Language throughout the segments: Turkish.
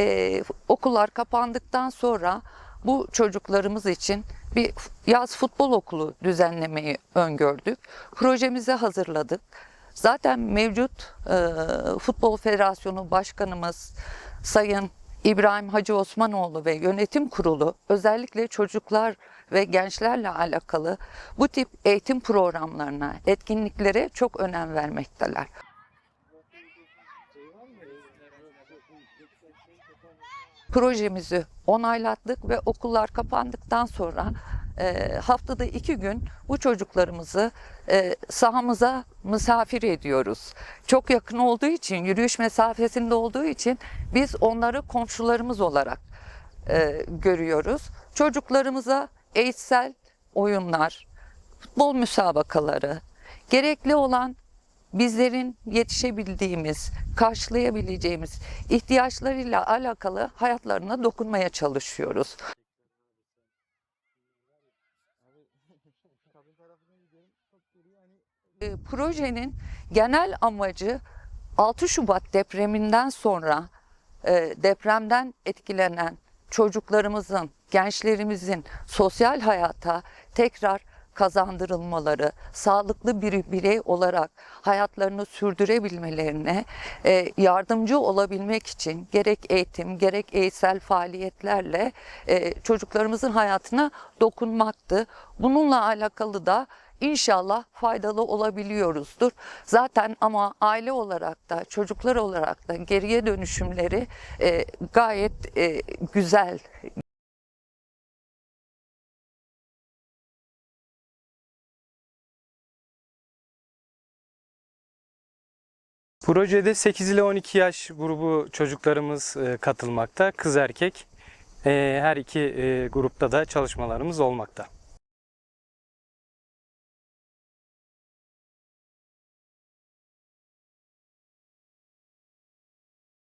e, okullar kapandıktan sonra bu çocuklarımız için bir yaz futbol okulu düzenlemeyi öngördük. Projemizi hazırladık. Zaten mevcut e, Futbol Federasyonu Başkanımız Sayın İbrahim Hacı Osmanoğlu ve yönetim kurulu özellikle çocuklar ve gençlerle alakalı bu tip eğitim programlarına, etkinliklere çok önem vermekteler. Projemizi onaylattık ve okullar kapandıktan sonra e, haftada iki gün bu çocuklarımızı e, sahamıza misafir ediyoruz. Çok yakın olduğu için, yürüyüş mesafesinde olduğu için biz onları komşularımız olarak e, görüyoruz. Çocuklarımıza eğitsel oyunlar, futbol müsabakaları, gerekli olan bizlerin yetişebildiğimiz, karşılayabileceğimiz ihtiyaçlarıyla alakalı hayatlarına dokunmaya çalışıyoruz. E, Projenin genel amacı 6 Şubat depreminden sonra e, depremden etkilenen çocuklarımızın, gençlerimizin sosyal hayata tekrar kazandırılmaları, sağlıklı bir birey olarak hayatlarını sürdürebilmelerine e, yardımcı olabilmek için gerek eğitim gerek eğitsel faaliyetlerle e, çocuklarımızın hayatına dokunmaktı. Bununla alakalı da İnşallah faydalı olabiliyoruzdur. Zaten ama aile olarak da çocuklar olarak da geriye dönüşümleri e, gayet e, güzel Projede 8 ile 12 yaş grubu çocuklarımız e, katılmakta. Kız erkek e, her iki e, grupta da çalışmalarımız olmakta.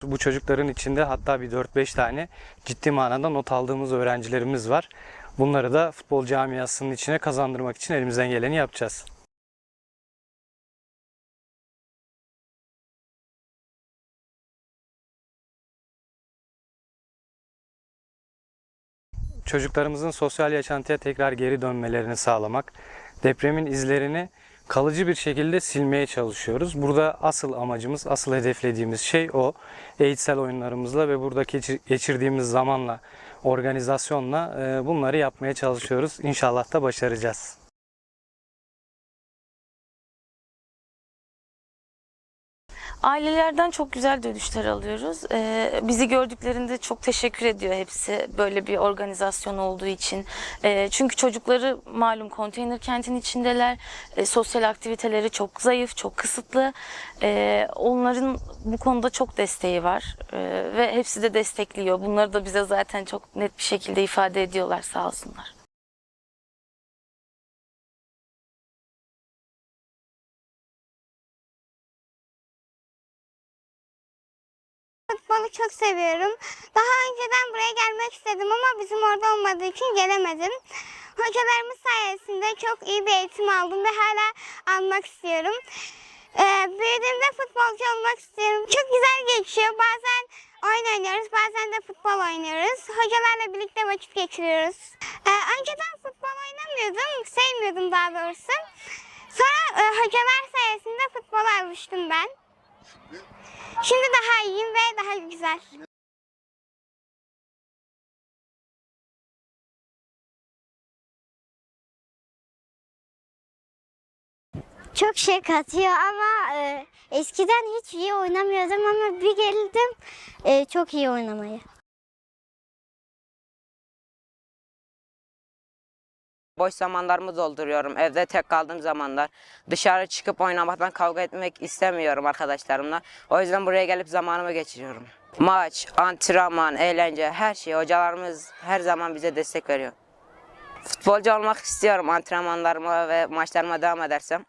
Bu çocukların içinde hatta bir 4-5 tane ciddi manada not aldığımız öğrencilerimiz var. Bunları da futbol camiasının içine kazandırmak için elimizden geleni yapacağız. Çocuklarımızın sosyal yaşantıya tekrar geri dönmelerini sağlamak, depremin izlerini kalıcı bir şekilde silmeye çalışıyoruz. Burada asıl amacımız, asıl hedeflediğimiz şey o. Eğitsel oyunlarımızla ve geçir- geçirdiğimiz zamanla, organizasyonla bunları yapmaya çalışıyoruz. İnşallah da başaracağız. Ailelerden çok güzel dönüşler alıyoruz. Ee, bizi gördüklerinde çok teşekkür ediyor hepsi böyle bir organizasyon olduğu için. Ee, çünkü çocukları malum konteyner kentin içindeler. Ee, sosyal aktiviteleri çok zayıf, çok kısıtlı. Ee, onların bu konuda çok desteği var Ee, ve hepsi de destekliyor. Bunları da bize zaten çok net bir şekilde ifade ediyorlar sağ olsunlar. Futbolu çok seviyorum. Daha önceden buraya gelmek istedim ama bizim orada olmadığı için gelemedim. Hocalarımız sayesinde çok iyi bir eğitim aldım ve hala almak istiyorum. Ee, büyüdüğümde futbolcu olmak istiyorum. Çok güzel geçiyor. Bazen oyun oynuyoruz, bazen de futbol oynuyoruz. Hocalarla birlikte vakit geçiriyoruz. Ee, önceden futbol oynamıyordum, sevmiyordum daha doğrusu. Sonra e, hocalar sayesinde futbola alıştım ben. Şimdi daha iyiyim ve daha güzel. Çok şey katıyor ama e, eskiden hiç iyi oynamıyordum ama bir geldim e, çok iyi oynamayı. Boş zamanlarımı dolduruyorum. Evde tek kaldığım zamanlar. Dışarı çıkıp oynamaktan kavga etmek istemiyorum arkadaşlarımla. O yüzden buraya gelip zamanımı geçiriyorum. Maç, antrenman, eğlence, her şey. Hocalarımız her zaman bize destek veriyor. Futbolcu olmak istiyorum antrenmanlarıma ve maçlarıma devam edersem.